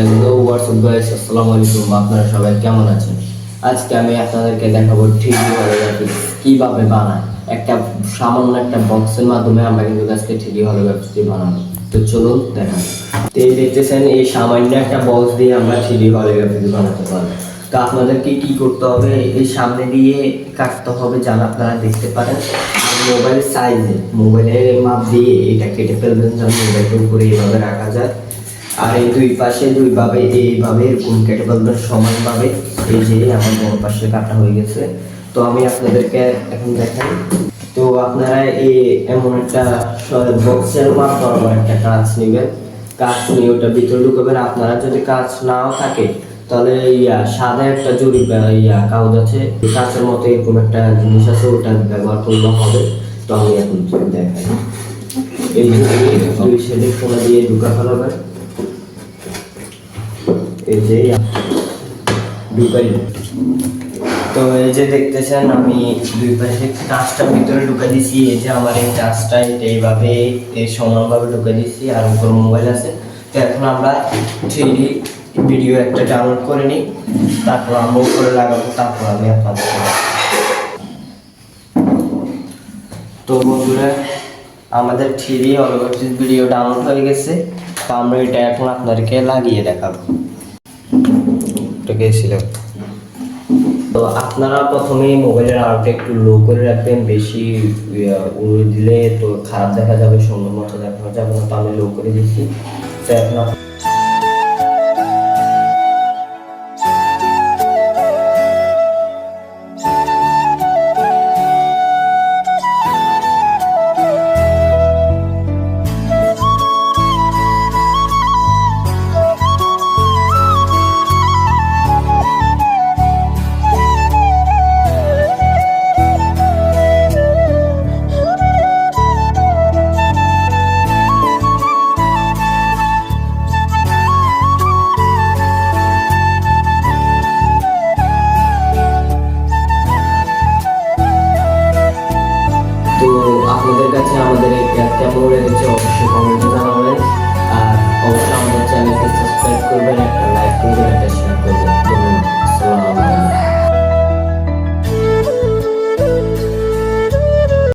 Hello WhatsApp guys আসসালামু আলাইকুম আপনারা সবাই কেমন আছেন? আজকে আমি আপনাদেরকে দেখাবো থ্রিডি হলোগ্রাফিক্স কীভাবে বানায়। একটা সামান্য একটা বক্সের মাধ্যমে আমরা কিন্তু আজকে থ্রিডি হলোগ্রাফিক্স বানাবো। তো চলুন দেখান তো দেখতেছেন, এই সামান্য একটা বক্স দিয়ে আমরা থ্রিডি হলোগ্রাফিক্স বানাতে পারব। তো আপনাদেরকে কি করতে হবে? এই সামনে দিয়ে কাটতে হবে যেন আপনারা দেখতে পারেন। আর মোবাইল সাইজে মোবাইলের মাপ দিয়ে এটা কেটে ফেলবেন। যেন মোবাইলের উপরে এইভাবে রাখা যায়। আর এই দুই পাশে দুইভাবে, এইভাবে এরকম কেটে ফেলবেন সমানভাবে। এই যে আমার বড় পাশে কাটা হয়ে গেছে। তো আমি আপনাদেরকে এখন দেখাই। তো আপনারা এই এমন একটা বক্সের মাপ বরাবর একটা কাজ নেবেন। কাজ নিয়ে ওটা ভিতরে ঢুকাবেন। আপনারা যদি কাজ নাও থাকে, তাহলে ইয়া, সাদা একটা জরি ইয়া কাগজ আছে। কাঁচের মতো এরকম একটা জিনিস আছে, ওটা ব্যবহার করলে হবে। তো আমি এখন দেখাই। এই দুই কোনা দিয়ে ঢুকা ফেলাবেন। তো এই যে দেখতেছেন, আমি দুই পাশে টাচটা ভিতরে ঢুকে দিছি। এই যে আমার এই টাচটা, এটা এইভাবে এই সমানভাবে ঢুকে দিছি, আর উপর মোবাইল আছে। তো এখন আমরা থ্রি ভিডিও একটা ডাউনলোড করে নিই। তারপর আমরা উপরে লাগাবো, তারপর আমি আপনাদের তো বন্ধুরা, আমাদের থ্রি অলগটিস ভিডিও ডাউনলোড হয়ে গেছে। তো আমরা এটা এখন আপনাদেরকে লাগিয়ে দেখাবো। গেছিল তো আপনারা প্রথমে মোবাইলের আলোটা একটু লো করে রাখবেন, বেশি উড়ে দিলে তো খারাপ দেখা যাবে সুন্দর মতো দেখা যাবে না তো আমি লো করে দিচ্ছি। তো এখন আপনাদের কাছে আমাদের এই ক্যাপ কেমন রয়েছে অবশ্যই কমেন্টে জানাবেন। আর অবশ্যই আমাদের